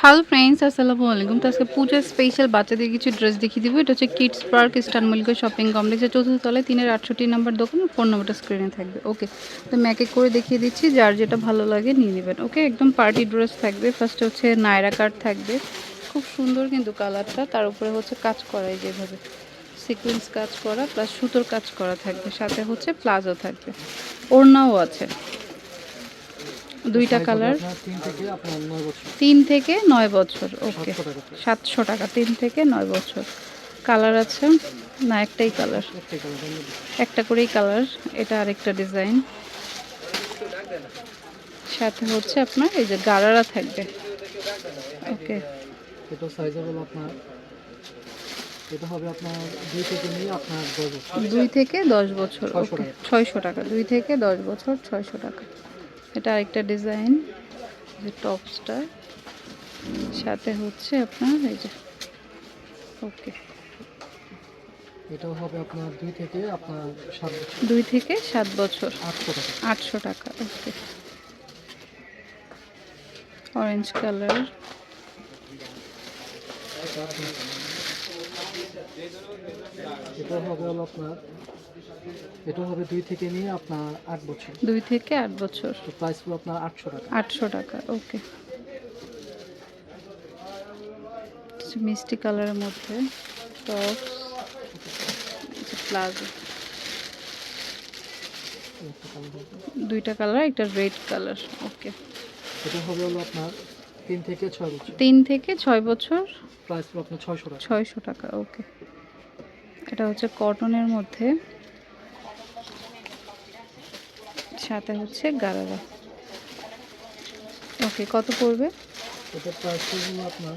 Hello friends আসসালামু আলাইকুম তো আজকে পূজার স্পেশাল বাচ্চাদের কিছু ড্রেস দেখিয়ে দিব। এটা হচ্ছে kids park eastern Mallika shopping কমপ্লেক্সের চতুর্থ তলায়, তিনের আটষট্টি নাম্বার দোকান ফোন নম্বরটা স্ক্রিনে থাকবে। ওকে তো এক করে দেখিয়ে দিচ্ছি, যার যেটা ভালো লাগে নিয়ে নেবেন। ওকে একদম পার্টি ড্রেস থাকবে। ফার্স্ট হচ্ছে নায়রা কার্ড থাকবে। খুব সুন্দর কিন্তু কালারটা তার উপরে হচ্ছে কাজ করা যেভাবে। সিকোয়েন্স কাজ করা প্লাস সুতোর কাজ করা থাকবে। সাথে হচ্ছে প্লাজো থাকবে। ওড়নাও আছে। দুইটা কালার। তিন থেকে নয় বছর। ওকে। সাতশো টাকা তিন থেকে নয় বছর। কালার আছে? না একটাই কালার। একটা করেই কালার এটা আরেকটা ডিজাইন। সাথে হচ্ছে আপনার এই যে গারারা থাকবে। ওকে। এটা সাইজ হবে আপনার এটা হবে আপনার দুই থেকে নিয়ে আপনার দশ বছর। থেকে ছয়শো ওকে। টাকা। ছয়শো টাকা দুই থেকে দশ বছর ছয়শো টাকা। এটা আরেকটা ডিজাইন যে টপসটা। সাথে হচ্ছে আপনার এই যে ওকে। এটাও হবে আপনার দুই থেকে আপনার সাত বছর। দুই থেকে সাত বছর। আটশো টাকা। আটশো টাকা ওকে। অরেঞ্জ কালার এটা হবে আপনার এটা হবে দুই থেকে নিয়ে আপনার আট বছর। দুই থেকে আট বছর। তো প্রাইস পুরো আপনার আটশো টাকা। আটশো টাকা ওকে। মিষ্টি কালারের মধ্যে টপ প্লাজো। দুইটা কালার একটা রেড কালার ওকে। এটা হবে হলো আপনার তিন থেকে ছয় বছর। তিন থেকে ছয় বছর। প্রাইস পুরো আপনার ছয়শো টাকা। ছয়শো টাকা ওকে। এটা হচ্ছে কটনের মধ্যে। সাথে হচ্ছে গারারা। ওকে কত পড়বে? এটা প্রাইস হলো আপনার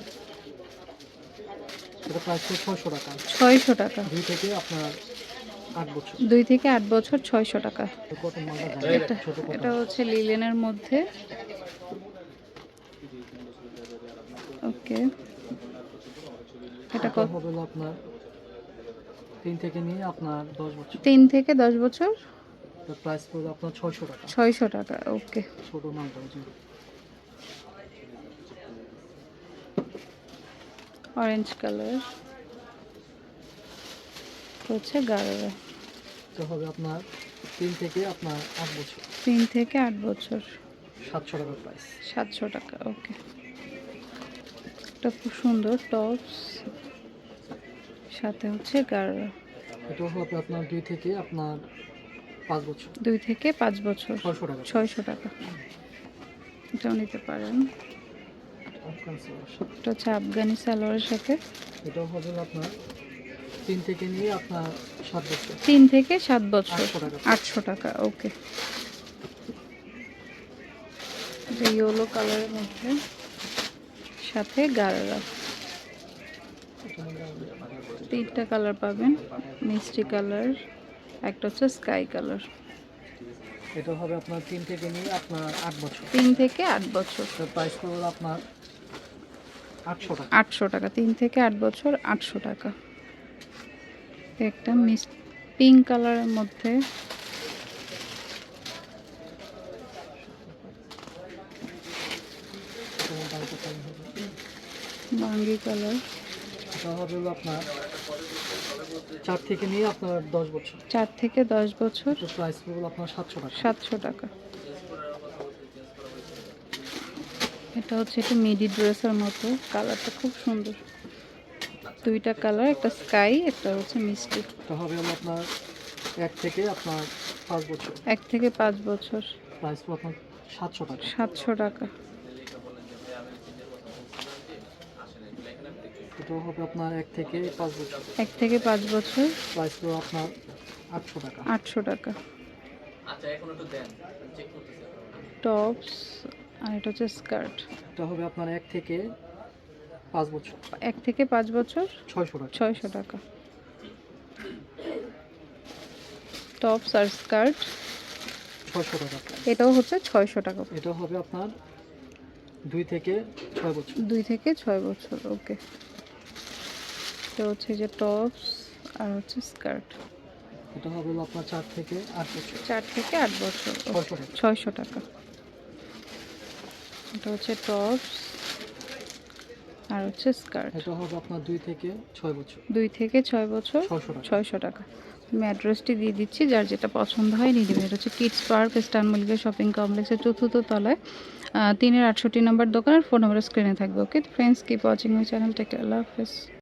এটা প্রাইস হলো ছয়শো টাকা। ছয়শো টাকা। দুই থেকে আপনার আট বছর। দুই থেকে আট বছর ছয়শো টাকা। এটা হচ্ছে লিলেনের মধ্যে। ওকে এটা কত? হবে আপনার তিন থেকে নিয়ে আপনার দশ বছর। তিন থেকে দশ বছর? তার প্রাইস পড়বে আপনার ছয়শো টাকা। ছয়শো টাকা ওকে ছোট মালটা জি অরেঞ্জ কালার হচ্ছে গাড়ারা এটা হবে আপনার তিন থেকে আপনার আট বছর। তিন থেকে আট বছর। সাতশো টাকা প্রাইস সাতশো টাকা ওকে এটা খুব সুন্দর টপস সাথে হচ্ছে গাড়ারা এটা হবে আপনার দুই থেকে আপনার পাঁচ বছর। দুই থেকে পাঁচ বছর। ছয়শো টাকা। ছয়শো টাকা। এটাও নিতে পারেন। এটা হচ্ছে আফগানি সালোয়ারের সাথে। এটাও হবে আপনার তিন থেকে নিয়ে আপনার সাত বছর। তিন থেকে সাত বছর। আটশো টাকা। ওকে। এটা ইয়েলো কালারের মধ্যে। সাথে গারারা। তিনটা কালার পাবেন। মিষ্টি কালার একটা হচ্ছে স্কাই কালার। এটা হবে আপনার তিন থেকে নিয়ে আপনার আট বছর। তিন থেকে আট বছর। প্রাইস পড়বে আপনার আটশো টাকা। আটশো টাকা তিন থেকে আট বছর আটশো টাকা। একটা মিস পিঙ্ক কালারের মধ্যে? বাঙ্গি কালার। এটা হবে আপনার চার থেকে নিয়ে আপনার দশ বছর। চার থেকে দশ বছর। প্রাইস পড়বে আপনার সাতশো টাকা। সাতশো টাকা। এটা হচ্ছে একটু মিডি ড্রেসের মতো। কালারটা খুব সুন্দর। দুইটা কালার একটা স্কাই একটা হচ্ছে মিষ্টি এটা হবে হলো আপনার এক থেকে আপনার পাঁচ বছর। এক থেকে পাঁচ বছর। প্রাইস আপনার সাতশো টাকা। সাতশো টাকা। এটাও হবে আপনার এক থেকে পাঁচ বছর। এক থেকে পাঁচ বছর। প্রাইস পড়বে আপনার আটশো টাকা। আটশো টাকা। টপস আর এটা হচ্ছে স্কার্ট এটা হবে আপনার এক থেকে পাঁচ বছর। এক থেকে পাঁচ বছর? ছয়শো টাকা। ছয়শো টাকা। টপস আর স্কার্ট ছয়শো টাকা। এটাও হচ্ছে ছয়শো টাকা। এটা হবে আপনার দুই থেকে ছয় বছর। দুই থেকে ছয় বছর ওকে। এটা হচ্ছে যে টপস আর হচ্ছে স্কার্ট। এটা হবে আপনার চার থেকে আট বছর। চার থেকে আট বছর ছয়শো টাকা। এটা হচ্ছে টপস আর হচ্ছে স্কার্ট। এটা হবে আপনার দুই থেকে ছয় বছর। দুই থেকে ছয় বছর ছয়শো টাকা। আমি অ্যাড্রেসটি দিয়ে দিচ্ছি যার যেটা পছন্দ হয় নিয়ে দেবেন এটা হচ্ছে কিডস পার্ক স্টান মল্লিকা শপিং কমপ্লেক্সের চতুর্থ তলায়। তিনের আটষট্টি নম্বর দোকান আর ফোন নাম্বার স্ক্রিনে থাকবে okay friends keep watching my channel take আল্লাহ হাফেজ।